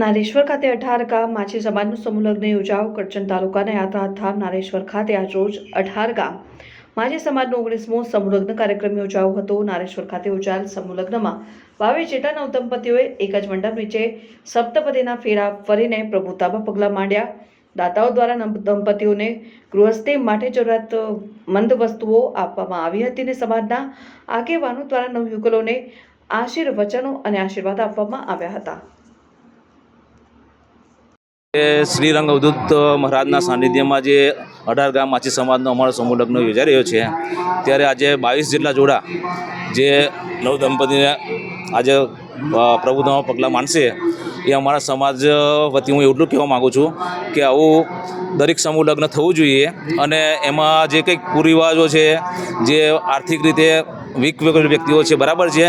નારેશ્વર ખાતે અઢાર ગામ માછી સમાજનું સમૂહ લગ્ન યોજાયો તાલુકાને તાલુકાના યાત્રાધામ નારેશ્વર ખાતે આજ રોજ અઢાર ગામ માછી સમાજનો ઓગણીસમો સમૂહ લગ્ન કાર્યક્રમ યોજાયો હતો. નારેશ્વર ખાતે યોજાયેલ સમૂહ લગ્નમાં બાવીસ જેટલા નવ એક જ મંડપ નીચે સપ્તપદીના ફેરા ફરીને પ્રભુતામાં પગલાં માંડ્યા. દાતાઓ દ્વારા દંપતીઓને ગૃહસ્થી માટે જરૂરિયાતમંદ વસ્તુઓ આપવામાં આવી હતી અને સમાજના આગેવાનો દ્વારા નવયુગલોને આશીર્વચનો અને આશીર્વાદ આપવામાં આવ્યા હતા. એ શ્રીરંગ અવધૂત મહારાજના સાનિધ્યમાં જે અઢાર ગામ માછી સમાજનો અમારો સમૂહ લગ્ન યોજાઈ રહ્યો છે ત્યારે આજે બાવીસ જેટલા જોડા જે નવ દંપતીને આજે અ, પગલાં માનશે એ અમારા સમાજ વતી હું એટલું કહેવા માગું છું કે આવું દરેક સમૂહ લગ્ન થવું જોઈએ અને એમાં જે કંઈક કુરિવાજો છે જે આર્થિક રીતે વીક વ્યક્તિઓ છે, બરાબર છે.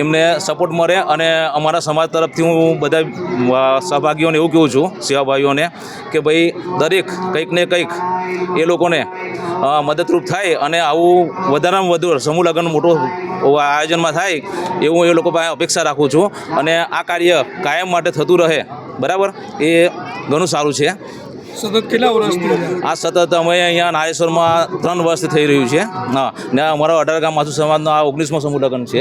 એમને સપોર્ટ મળે અને અમારા સમાજ તરફથી હું બધા સહભાગીઓને એવું કહું છું સેવાભાઈઓને કે ભાઈ દરેક કંઈક ને કંઈક એ લોકોને મદદરૂપ થાય અને આવું વધારેમાં વધુ સમૂહ લગ્ન મોટું આયોજનમાં થાય એવું એ લોકો પાસે અપેક્ષા રાખું છું. અને આ કાર્ય કાયમ માટે થતું રહે, બરાબર? એ ઘણું સારું છે. સતત કેટલા વર્ષથી આ સતત અમે અહીંયા નારેશ્વરમાં ત્રણ વર્ષથી થઈ રહ્યું છે. હા ને અમારો અઢાર ગામ માથુ સમાજનો આ ઓગણીસમો સમૂહ લગ્ન છે?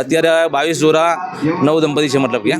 અત્યારે બાવીસ જોરા નવ દંપતી છે મતલબ કે.